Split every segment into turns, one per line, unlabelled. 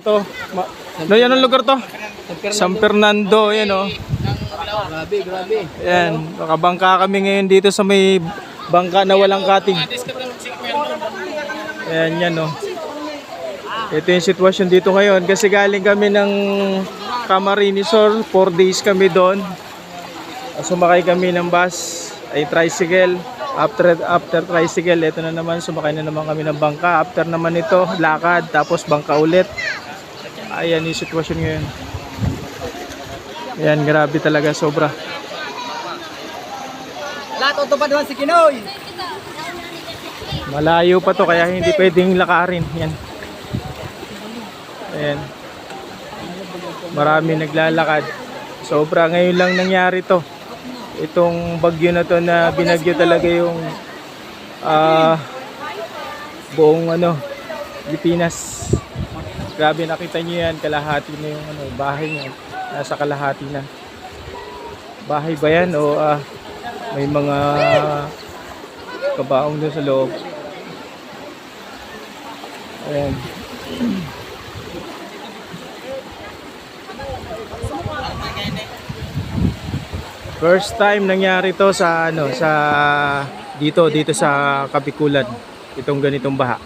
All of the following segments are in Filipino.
to? Ma no, yan ang lugar to? San Fernando, yan o.
Grabe, grabe.
Yan, nakabangka kami ngayon dito sa may bangka na walang katig. Ayan, yan o. Ito yung sitwasyon dito ngayon kasi galing kami ng Camarinesor, 4 days kami doon. Sumakay kami ng bus, ay tricycle. After after tricycle, ito na naman, sumakay na naman kami ng bangka. After naman ito, lakad, tapos bangka ulit. Ayan yung sitwasyon ngayon. Ayan, grabe talaga, sobra.
Lahat otopad naman si Kinoy.
Malayo pa to kaya hindi pwedeng lakarin. Yan. Ayan. Marami naglalakad. Sobra ngayon lang nangyari to. Itong bagyo na to na binagyo talaga yung ah buong ano Pilipinas. Grabe nakita niyo yan, kalahati na yung ano, bahay niya. Nasa kalahati na. Bahay ba yan o ah, may mga kabaong doon sa loob? Ayan. First time nangyari to sa ano sa dito dito sa Kapikulan itong ganitong baha.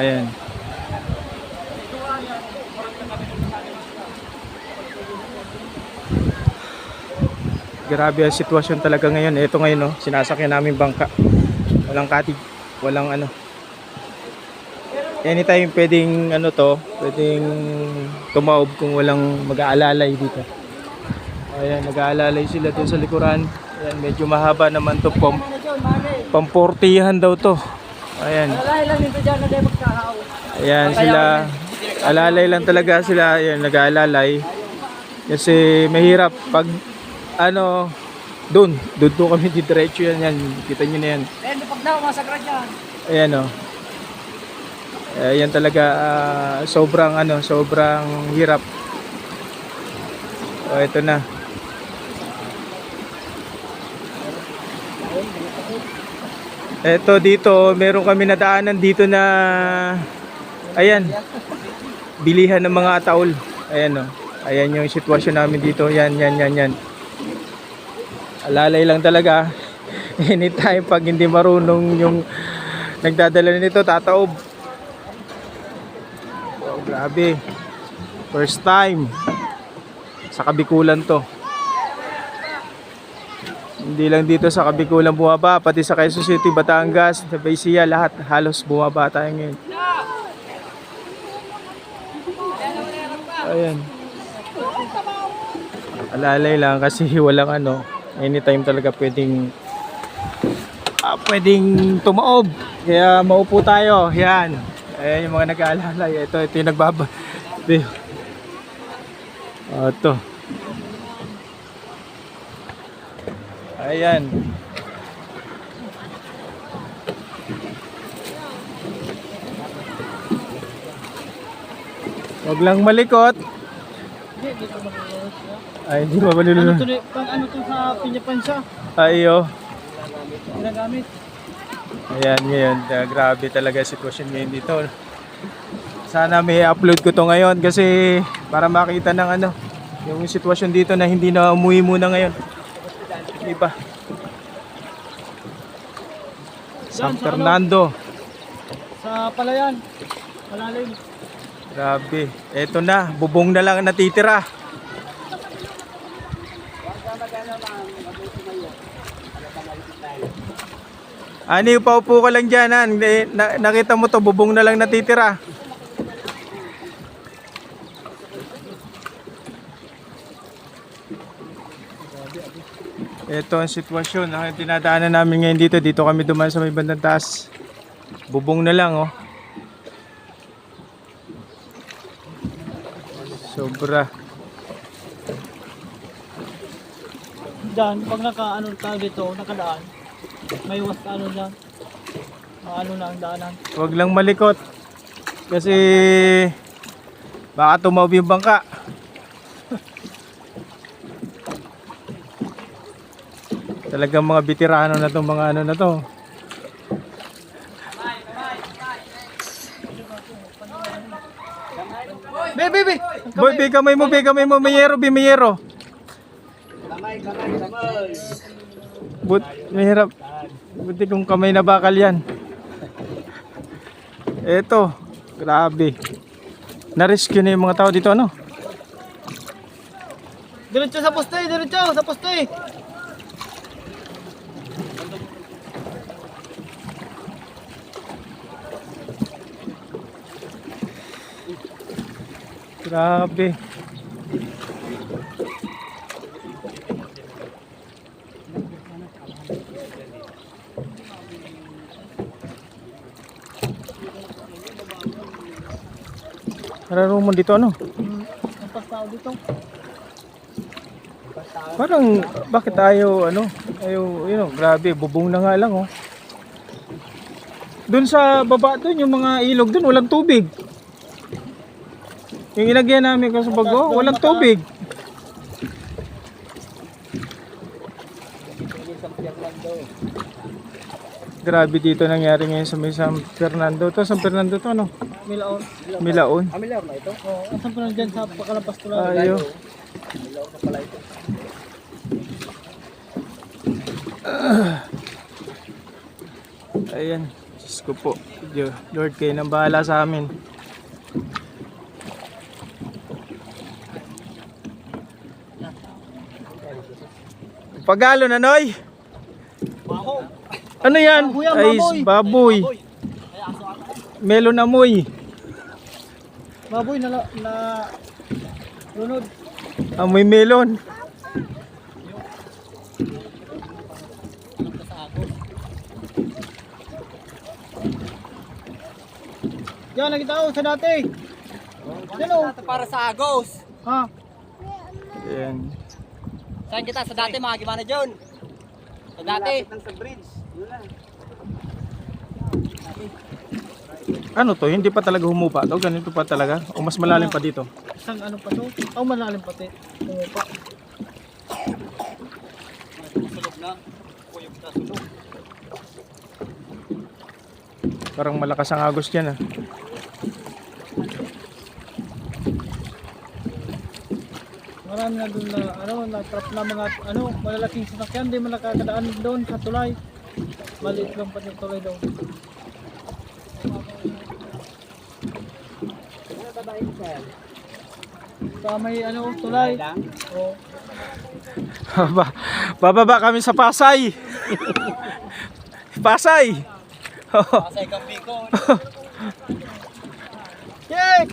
Ayan. Grabe ang sitwasyon talaga ngayon. Ito ngayon, no, sinasakyan namin bangka. Walang katig, walang ano. Anytime pwedeng ano to, pwedeng tumaob kung walang mag-aalalay dito. Ayan, nag-aalalay sila doon sa likuran. Ayan, medyo mahaba naman to pam pamportihan daw to. Ayan. Ayan sila. Alalay lang talaga sila. Ayan, nag-aalalay. Kasi mahirap pag ano doon, doon kami didiretso yan yan. Kita niyo na yan.
Eh, pag daw, masakra dyan.
Ayan o. Ayan talaga ah, sobrang ano, sobrang hirap. O ito na. Ito dito, meron kami nadaanan dito na ayan. Bilihan ng mga ataol. Ayan o. Ayan yung sitwasyon namin dito. Yan, yan, yan, yan. Alalay lang talaga. Anytime pag hindi marunong yung nagdadala nito, tataob. Grabe. First time. Sa Kabikulan to. Hindi lang dito sa Kabikulan bumaba, pati sa Quezon City, Batangas, sa Baysia, lahat halos bumaba tayo ngayon. Ayan. Alalay lang kasi walang ano, anytime talaga pwedeng ah, pwedeng tumaob. Kaya maupo tayo. Yan. Ayan yung mga nag-aalalay. Ito, ito yung nagbaba. Ito. Oh, ito. Ayan. Huwag lang malikot. Ay, hindi ba
Ano
malulunod?
to, pang ano to sa pinyapansya?
Ayo.
Ginagamit.
Ayan ngayon, uh, grabe talaga sitwasyon ngayon dito. Sana may upload ko to ngayon kasi para makita ng ano, yung sitwasyon dito na hindi na umuwi muna ngayon. Di ba? San
sa
Fernando.
Sa palayan. Malalim.
Grabe. Eto na, bubong na lang ang natitira. Ani, paupo ka lang dyan, ha? Hindi- Na, nakita mo to, bubong na lang natitira. Ito ang sitwasyon. Ang tinadaanan namin ngayon dito. Dito kami duman sa may bandang taas. Bubong na lang, oh. Sobra.
Diyan, pag naka ano tawag dito, nakadaan, may was ano dyan. Ano na ang daanan.
Huwag lang malikot. Kasi baka tumaob yung bangka. Talagang mga bitirano na to, mga ano na to.
Be, be.
Boy, be kamay mo, be kamay mo, mayero, be mayero. Kamay, kamay, kamay. But, mahirap. Buti kung kamay na bakal yan. Eto, grabe. Na-rescue na yung mga tao dito, ano?
Diretso sa poste, diretso sa poste.
Grabe. Mararo mo dito ano?
Ang tao dito.
Parang bakit ayaw ano? Ayaw, you know, grabe, bubong na nga lang oh. Doon sa baba doon, yung mga ilog doon, walang tubig. Yung ilagyan namin ko bago, walang tubig. Grabe dito nangyari ngayon sa may San Fernando. To San Fernando to ano?
Milaon.
Milaon.
Amilar na ito? Oo, oh, pa lang dyan sa Pakalampas Tulay?
Ayo. Ayan. Diyos ko po. Lord, kayo nang bahala sa amin. Pagalo na, Noy! Ano yan?
Baboy yan,
Ay,
baboy.
baboy. Melon amoy.
Baboy na, na lunod.
Amoy melon.
Yan, nakita ko sa dati. Yan o.
Para sa Agos.
Ha?
Ayan.
Saan kita? Sa dati mga gimana John? Sa dati.
Ano to? Hindi pa talaga humupa to? Ganito pa talaga? O mas malalim pa dito?
Isang ano pa to? Oh, malalim pa.
Sulog na. Kuyog na sulog.
Parang malakas ang agos dyan ah.
Marami na doon na ano, na trap na mga ano, malalaking sasakyan, di man nakakadaan doon sa tulay. Maliit lang pati yung tulay doon. Sa may ano, tulay. Oo.
Baba, bababa kami sa Pasay. Pasay.
Sa ikang biko.
Yay!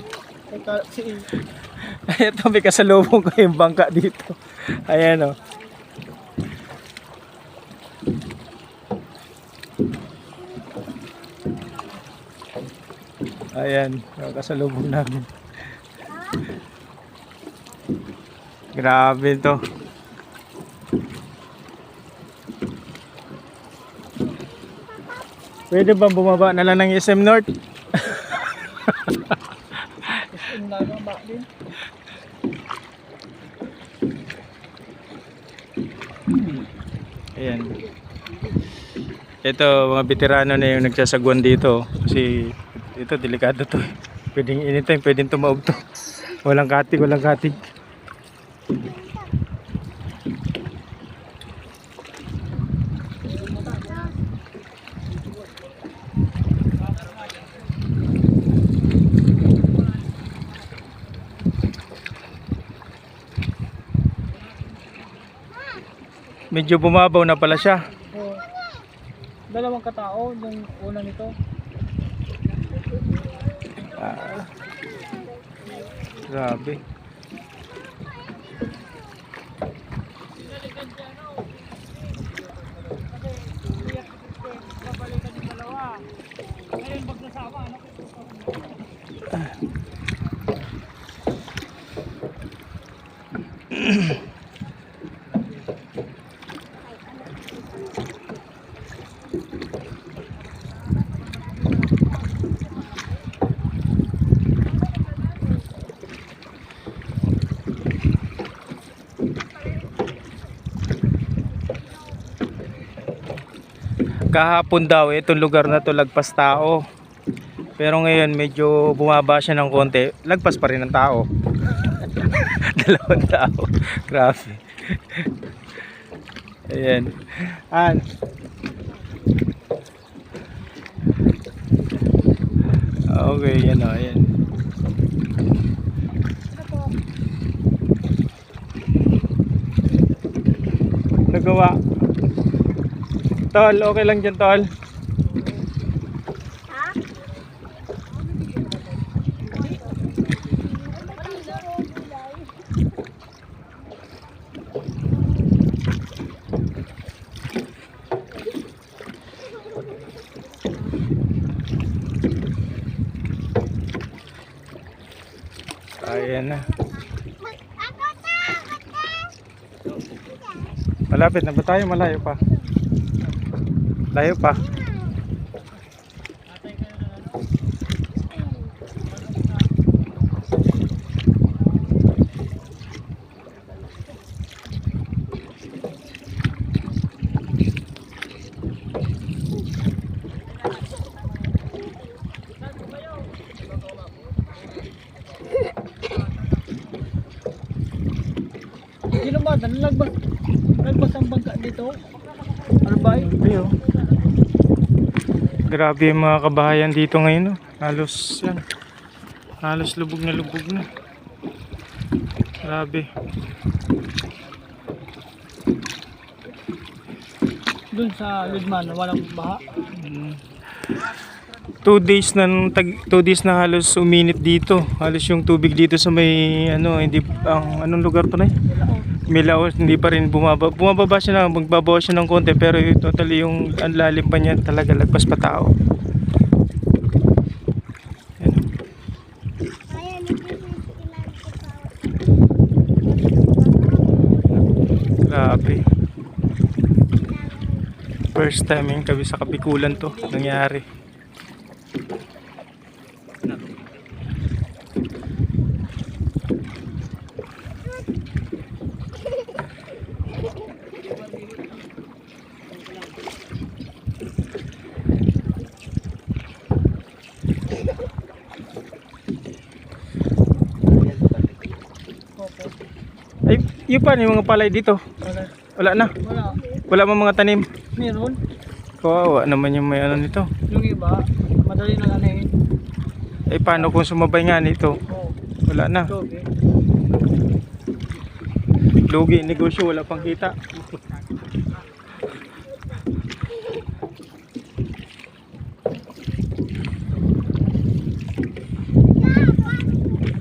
Ito may kasalubong ko yung bangka dito. Ayan oh. Ayan, kasalubong namin. Grabe to. Pwede bang bumaba na lang ng SM North?
Yung lagang ba din.
Ayan. Ito, mga veterano na yung nagsasagwan dito. Kasi ito, delikado to. Pwedeng anytime, pwedeng tumaob to. Walang katig, walang katig. Medyo bumabaw na pala siya.
Dalawang katao, yung una nito.
Ah. Grabe. Kahapon daw itong lugar na to lagpas tao. Pero ngayon medyo bumaba siya ng konti. Lagpas pa rin ng tao. Dalawang tao. Grabe. Ayan. An. Okay, yan o, yan. Nagawa. Tol, okay lang dyan, tol. Ayan na. Malapit na ba tayo? Malayo pa. Layo pa.
Sino ba? Naglagpas. Naglagpas ang bangka dito. Ano ba? eh?
Ayo. Grabe yung mga kabahayan dito ngayon. Oh. Halos yan. Halos lubog na lubog na. Grabe.
Doon sa Ludman, walang baha.
Mm. Two days na tag, two days na halos uminit dito. Halos yung tubig dito sa may ano hindi ang anong lugar to na? Milaos hindi pa rin bumaba. Bumababa siya na magbabawa siya ng konti pero totally yung ang lalim pa niya talaga lagpas pa tao. Grabe. First time yung kami sa Kabikulan to nangyari.
Opo.
Ay, yun pa yung mga palay dito.
Wala.
Wala na.
Wala.
Wala mga mga tanim.
Meron.
Kawawa naman yung may ano nito.
Yung iba, madali na anahin.
Eh paano kung sumabay nga nito?
Oo.
Wala na.
Okay.
Lugi, negosyo, wala pang kita.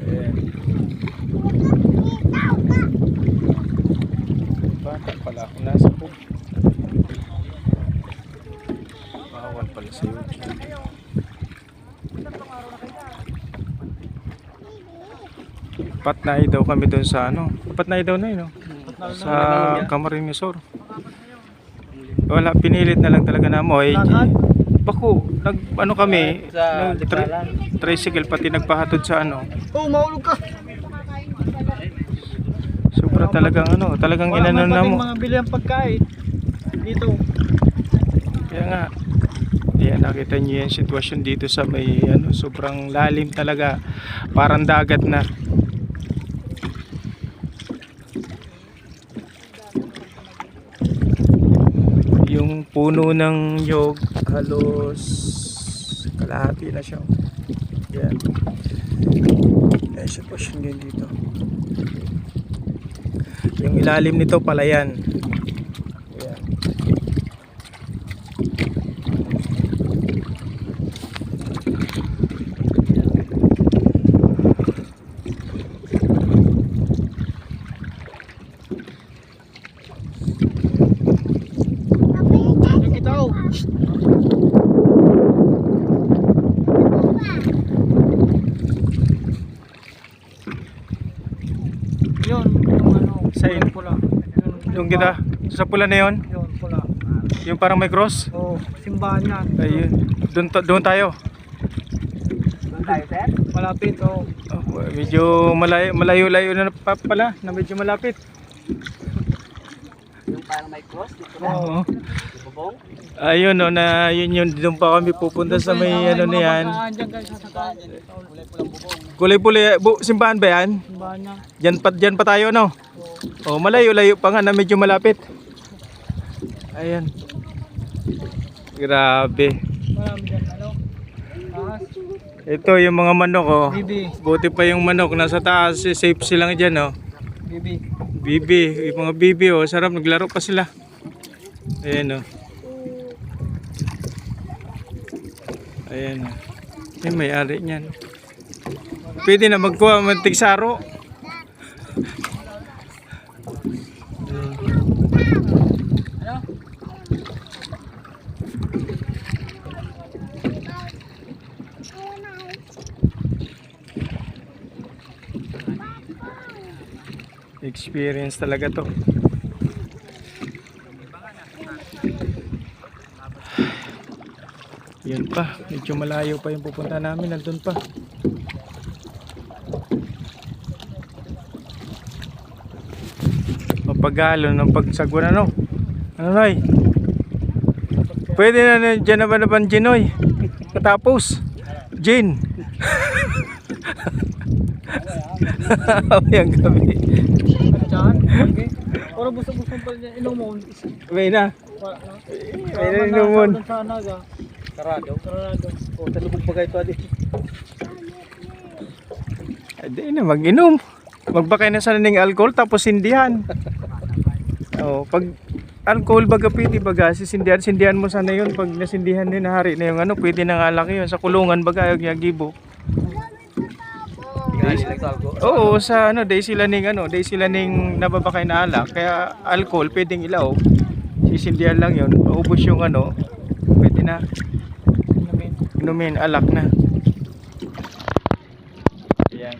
Ayan. Bata pala ako nasa po. Bawal pala sa YouTube. Patnay daw kami doon sa ano. Patnay daw na yun. no? Sa Camarines Sur. Wala, pinilit na lang talaga na mo. Eh? Bako, nag ano kami,
Sa
nag tri- tricycle pati nagpahatod sa ano.
Oh, maulog ka.
Sobra talagang ano, talagang inano na mo.
mga bilihan pagkain. Dito.
Kaya nga, yan nakita niyo yung sitwasyon dito sa may ano, sobrang lalim talaga. Parang dagat na. Yung puno ng yog halos kalahati na siya. Yan. Yan sitwasyon din dito. Yung ilalim nito palayan. Yan.
Yung kita oh. Yun, yung ano,
Sa in-
pula. Yun,
Yung kita, sa pula na yon,
Yun, pula.
yung parang may cross.
Oh, simbahan yan.
Ayun. Doon doon tayo.
Tayo, sir?
Malapit, oh.
Oh, medyo malayo malayo-layo na pa pala, na medyo malapit.
parang may cross dito na.
Oo.
Bubong.
Ayun no, na yun yun doon pa kami pupunta sa may ano na yan.
Diyan guys, sa saka.
Kulay pulang bubong.
Kulay-puli, bu, simbahan ba yan?
Simbahan niya.
Diyan pa, diyan pa tayo no? Oh, malayo-layo pa nga na medyo malapit. Ayan. Grabe. Ito yung mga manok oh.
Bibi.
Buti pa yung manok nasa taas, eh, safe silang diyan oh.
Bibi.
Bibi, yung mga bibi oh, sarap naglaro pa sila. Ayan oh. Ayan oh. Yung may-ari niyan. Pwede na magkuha mantig saro. Experience talaga to. Yan pa, medyo malayo pa yung pupunta namin, nandun pa. Mapagalo ng pagsagwan ano? Ano Noy? Pwede na na dyan na ba naman Ginoy? Katapos, Gin. Ang gabi.
Pero gusto-gusto pa niya inumon.
May na. May na inumon.
Sa Naga.
Sarado.
Sarado.
O, talubog pa kayo ito adi.
Hindi na, mag-inom. Magbakay na sana ng alcohol tapos sindihan. Oh, pag alcohol baga pwede baga sisindihan sindihan mo sana yun pag nasindihan din hari na yung ano pwede na nga laki yun sa kulungan baga yung yagibo
Gali lang ito alko.
Oo sa ano day sila ning ano day sila ning nababakay na alak. Kaya alcohol pwedeng ilaw. Sisindihan lang yun. Maubos yung ano pwede na
Namin.
inumin alak na. Ayan.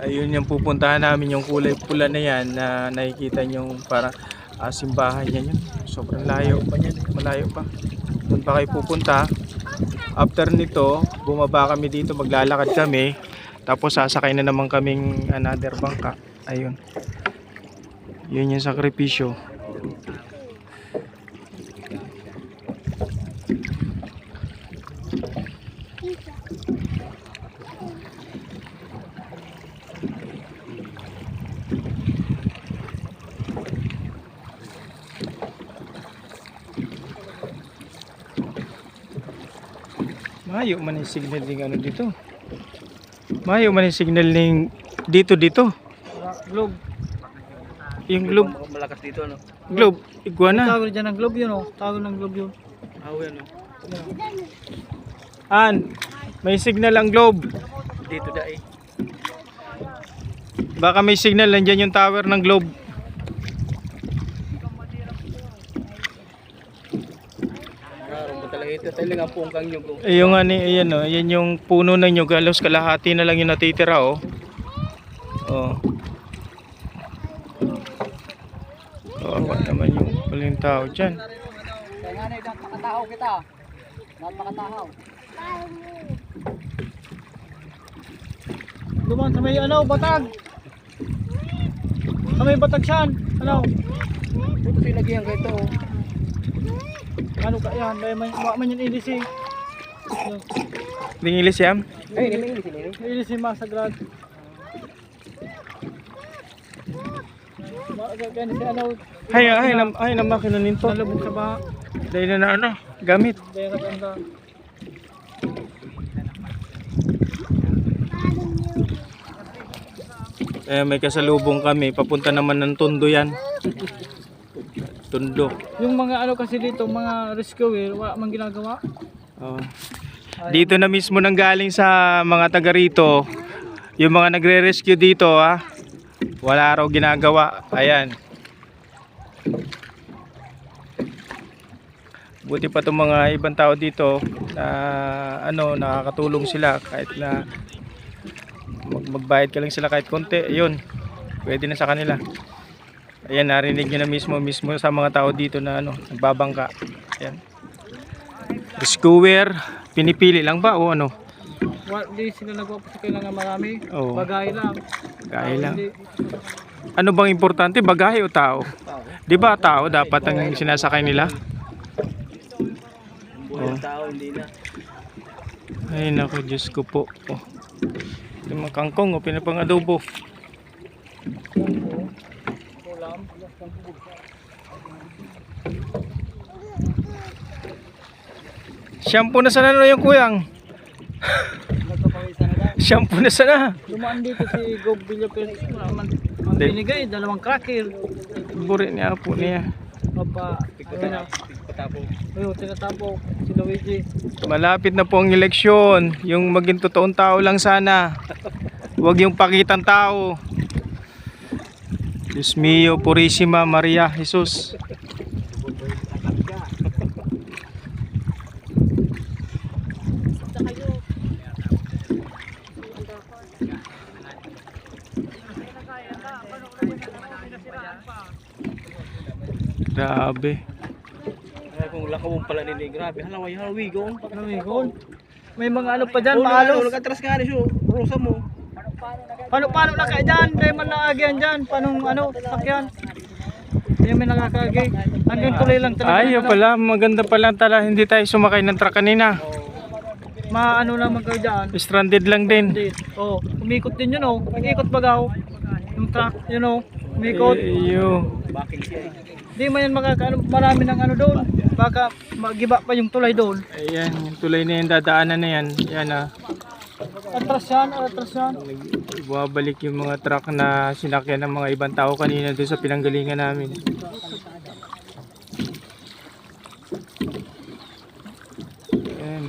ayun yung pupuntahan namin yung kulay pula na yan na nakikita nyo para ah, simbahan yan yun. Sobrang layo. Pa yan malayo pa. Doon pa kayo pupunta. After nito bumaba kami dito maglalakad kami tapos sasakay na naman kaming another bangka ayun. Yun yung sakripisyo. Mayo man yung signal ng ano dito. Mayo man yung signal ng dito dito.
Globe.
Yung globe,
Malakas dito, no?
globe, iguana.
Tower dyan ng globe yun oh. Tower ng globe yun.
Awe, no?
An, may signal ang globe.
Dito da eh.
Baka may signal nandiyan yung tower ng globe.
Karoon mo talaga ito. Talaga ang pungkang nyo, bro.
Eh, yung ano, ayan oh, ayan yung puno ng nyug, halos kalahati na lang yung natitira oh. Oh. Kawawa naman yung paling tao dyan.
Kaya nga na, ilang pakatahaw kita. Lahat pakatahaw.
Duman sa may ano, batag. Sa may batag siyan. Ano?
Ito sinagyan ka ito, oh.
Ano ka yan? Dahil man, wa man yung ilisi.
Dingilis yan?
Ay, hindi hindi sinini.
Ilisi masagrad. Kaya si ano,
Hay, hay, na, hay na makina nito.
nalubog sa baha.
Dahil na na ano, gamit.
Dahil naganda.
Eh, may kasalubong kami. Papunta naman ng Tondo yan. Tondo.
Yung mga ano kasi dito, mga rescuer, wala mang ginagawa.
Oh. Dito na mismo nang galing sa mga taga rito. Yung mga nagre-rescue dito ha. Wala raw ginagawa. Ayan. Buti pa itong mga ibang tao dito na ano nakakatulong sila kahit na mag magbayad ka lang sila kahit konti. Ayun. Pwede na sa kanila. Ayan, narinig nyo na mismo mismo sa mga tao dito na ano, nagbabangka. Ayan. Rescuer, pinipili lang ba o ano?
Wa, di sila nagwapo sa kailangan marami.
Oo.
Bagay lang.
Gaya lang.
Hindi.
Ano bang importante, bagahe o tao? Di ba tao dapat ang sinasakay nila? Oh.
Tao, hindi na.
Ay nako, Diyos ko po. Oh. Yung mga kangkong, oh, pinapang adobo. Shampoo na sana no yung kuyang.
Na.
Shampoo na sana.
Dumaan dito si Gob Villapel. Ang binigay, dalawang cracker.
Buri niya po niya.
Papa, ano na.
Patapong.
Ayun, tinatapo. Si Luigi.
Malapit na po ang eleksyon. Yung maging totoong tao lang sana. Huwag yung pakitang tao. Diyos mio, Purisima, Maria, Jesus. Grabe.
Ay, kung lakawong pala nila, grabe. Halaway, halawi, gong.
Namigon. May mga ano pa dyan,
Oh,
maalos.
Nag-atras ka rin siya. Rosa mo.
Paano, paano na kayo dyan? Hindi man nakagyan dyan. Paano, ano, sakyan? Hindi may nakakagi. Hanggang tuloy lang talaga.
Ay, yun pala. Maganda pala tala. Hindi tayo sumakay ng truck kanina.
Maano naman kayo.
Stranded lang din.
Oh, umikot din yun oh. Nag-ikot bagaw. Yung truck, yun oh. Umikot.
Iyo.
Hindi man yan makakaano, marami ng ano doon. Baka magiba pa yung tulay doon.
Ayan, yung tulay na yan, dadaanan na yan. Yan ah.
Atras yan, atras yan.
Bumabalik yung mga truck na sinakyan ng mga ibang tao kanina doon sa pinanggalingan namin. Ayan.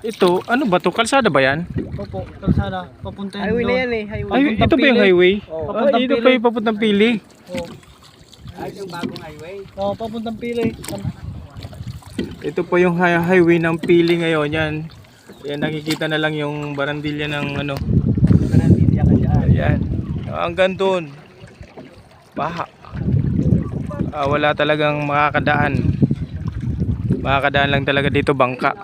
Ito, ano ba to? Kalsada ba yan?
Opo, kalsada. Papunta yun
Highway na
doon.
yan eh. Highway.
Ay, ito ba yung highway?
Oo.
Ah,
Papuntang
ito pa
Pili.
yung papuntang pili.
Oh.
Ay, yung bagong highway.
Oh, papuntang pili.
Ito po yung hi- highway ng pili ngayon. Yan. Yan, nakikita na lang yung barandilya ng ano.
Kanandilya ka dyan.
Ayan. Hanggang doon. Baha. Ah, wala talagang makakadaan. Makakadaan lang talaga dito bangka.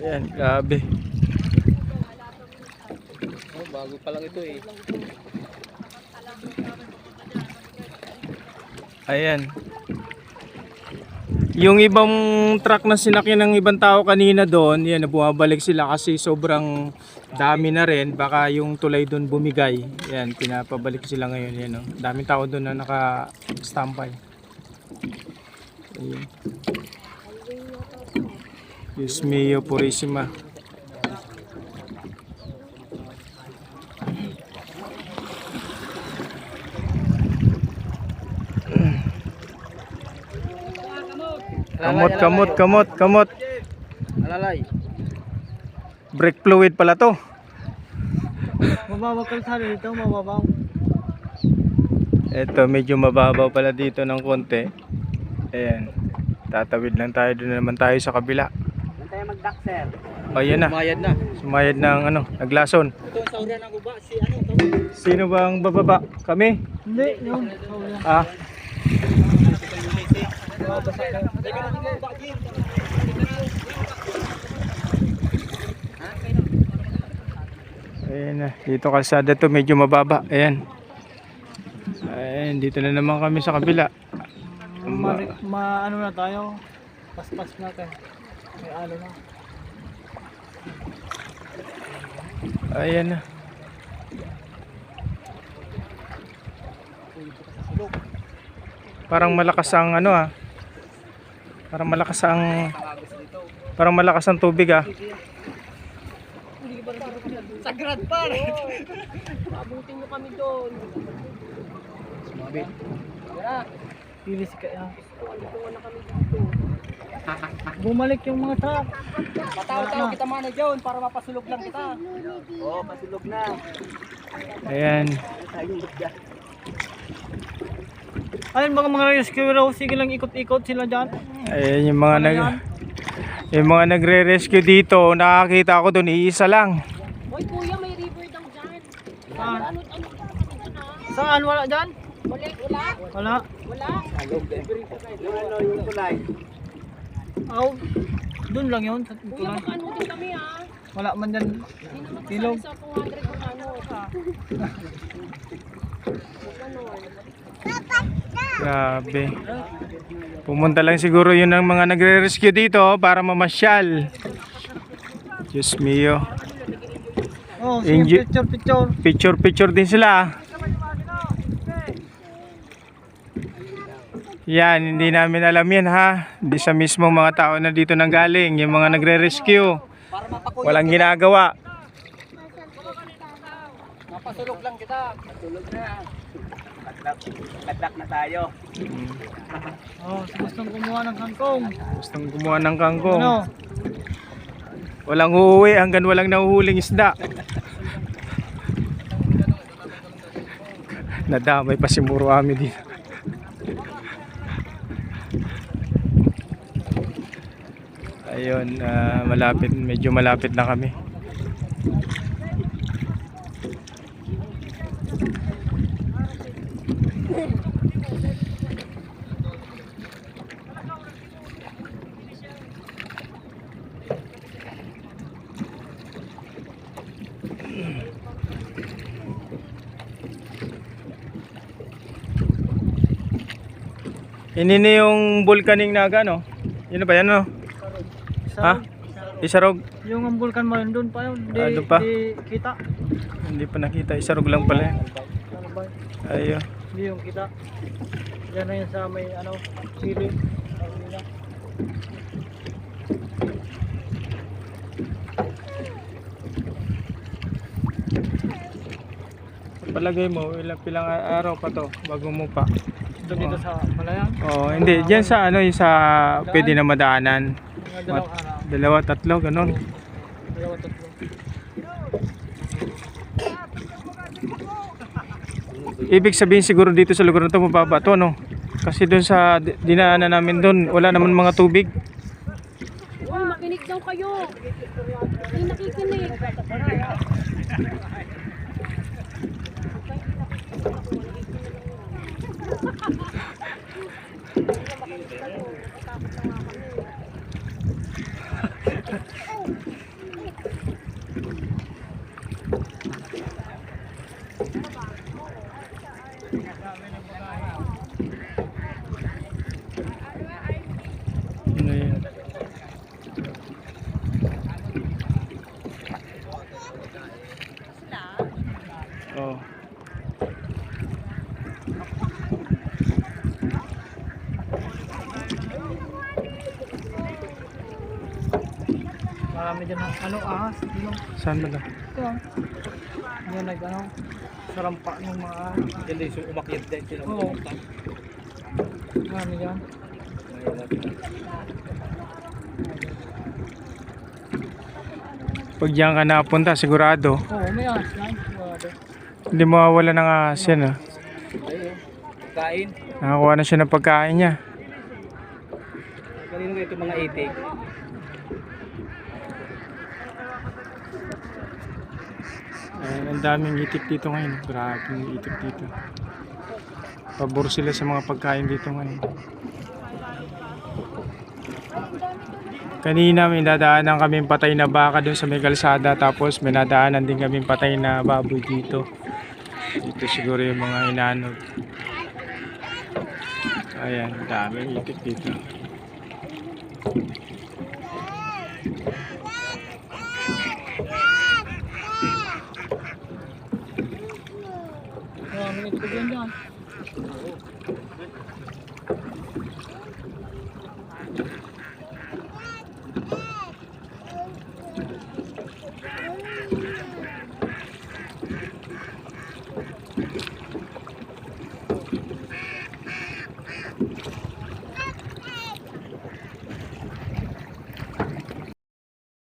Ayan, grabe.
Oh, bago pa lang ito eh.
Ayan. Yung ibang truck na sinakyan ng ibang tao kanina doon, yan, bumabalik sila kasi sobrang dami na rin. Baka yung tulay doon bumigay. Yan, pinapabalik sila ngayon. Yan, oh. Daming tao doon na naka-stampay. Ayun. Diyos mio, Purisima. Kamot, kamot, kamot, kamot.
Alalay.
Brake fluid pala to.
Mababaw kalsada dito, mababaw.
Ito, medyo mababaw pala dito ng konti. Ayan. Tatawid lang tayo. Doon naman tayo sa kabila.
Saan tayo mag-duck, sir?
O, yan na.
Mayad na.
Sumayad ng ano, naglason.
Ito ang saura ng guba. Si ano?
Sino ba ang bababa? Kami?
Hindi, yun. Oh.
Ah,
Teka lang yung guba, Jim.
Ayan. Dito kalsada to, medyo mababa. Ayan. Ayan, dito na naman kami sa kabila.
Ma, ma, ano na tayo? Paspas na tayo. May ano na.
Ayan na. Parang malakas ang ano ah. Parang malakas ang Parang malakas ang tubig ah.
Sagrad pa.
Abutin mo kami doon.
Sumabit.
Pilis ka yan. Bumalik yung mga truck.
Pataw-taw kita mana John para mapasulog lang kita. Oo, oh, pasulog na.
Ayan.
Ayun mga mga rescue raw, sige lang ikot-ikot sila dyan.
Ayan yung mga
Ano
nag
yan?
yung mga nagre-rescue dito, nakakita ko doon iisa lang.
Hoy kuya, may river daw dyan.
Saan?
Ano, ano?
Saan? Wala dyan?
Wala, wala,
Wala.
wala.
Ano, yung kulay.
Aw, Doon lang yun, sa
Kuya,
tulay.
makaano din kami ha.
Wala man dyan
Hindi naman kasali sa 200 kung ano ka. Ganon.
Grabe. Pumunta lang siguro yun ng mga nagre-rescue dito para mamasyal. Diyos mio.
Oh, sige,
Enjoy-
picture, picture.
Picture-picture din sila. Yan, hindi namin alam yan ha. Hindi sa mismo mga tao na dito nang galing. Yung mga nagre-rescue. Walang ginagawa.
Mapasulog lang kita. Pasulog na. Kadlak na tayo.
Oh, sa gustong kumuha ng kangkong.
Gustong gumawa ng kangkong.
Ano?
Walang uuwi hanggang walang nahuhuling isda. Nadamay pa si Muro Ami dito. Ayun, ah, malapit, medyo malapit na kami. Ini na yung volcaning naga, no? Yun na ba yan, no? Ha? Isarog.
Yung ang vulkan mo yun, doon pa yun. Di,
Ah, doon pa?
di kita.
Hindi pa nakita. Isarog lang pala yan.
Ano ba?
Ayun.
Hindi yung kita. Diyan na yun sa may ano, sili.
Palagay mo, ilang pilang araw pa to bago mo pa.
Doon dito sa Malayan.
Oh, hindi. Diyan sa ano, yung sa pwede na madaanan.
Mga dalawang araw.
Dalawa, tatlo, ganun.
Dalawa tatlo.
Ibig sabihin siguro dito sa lugar na to mababa to, no? Kasi doon sa di- dinaanan namin doon, wala naman mga tubig. Ano,
ahas. Yung,
Saan ba na?
ito ah. Yan nag ano, sarampa ng mga ahas.
Yan din, so umakyat din. Sino
Oo. Marami dyan.
Pag diyan ka napunta, sigurado.
Oo, may ahas yan. Sigurado.
Hindi mawawala ng ahas yan, ah.
Kain.
Nakakuha na siya ng pagkain niya.
Kanino kayo itong mga itik?
Ayan, ang daming itik dito ngayon. Grabe yung itik dito. Pabor sila sa mga pagkain dito ngayon. Kanina may dadaanan kami patay na baka doon sa may kalsada tapos may nadaanan din kami patay na baboy dito. Dito siguro yung mga inanod. Ayan, daming itik dito.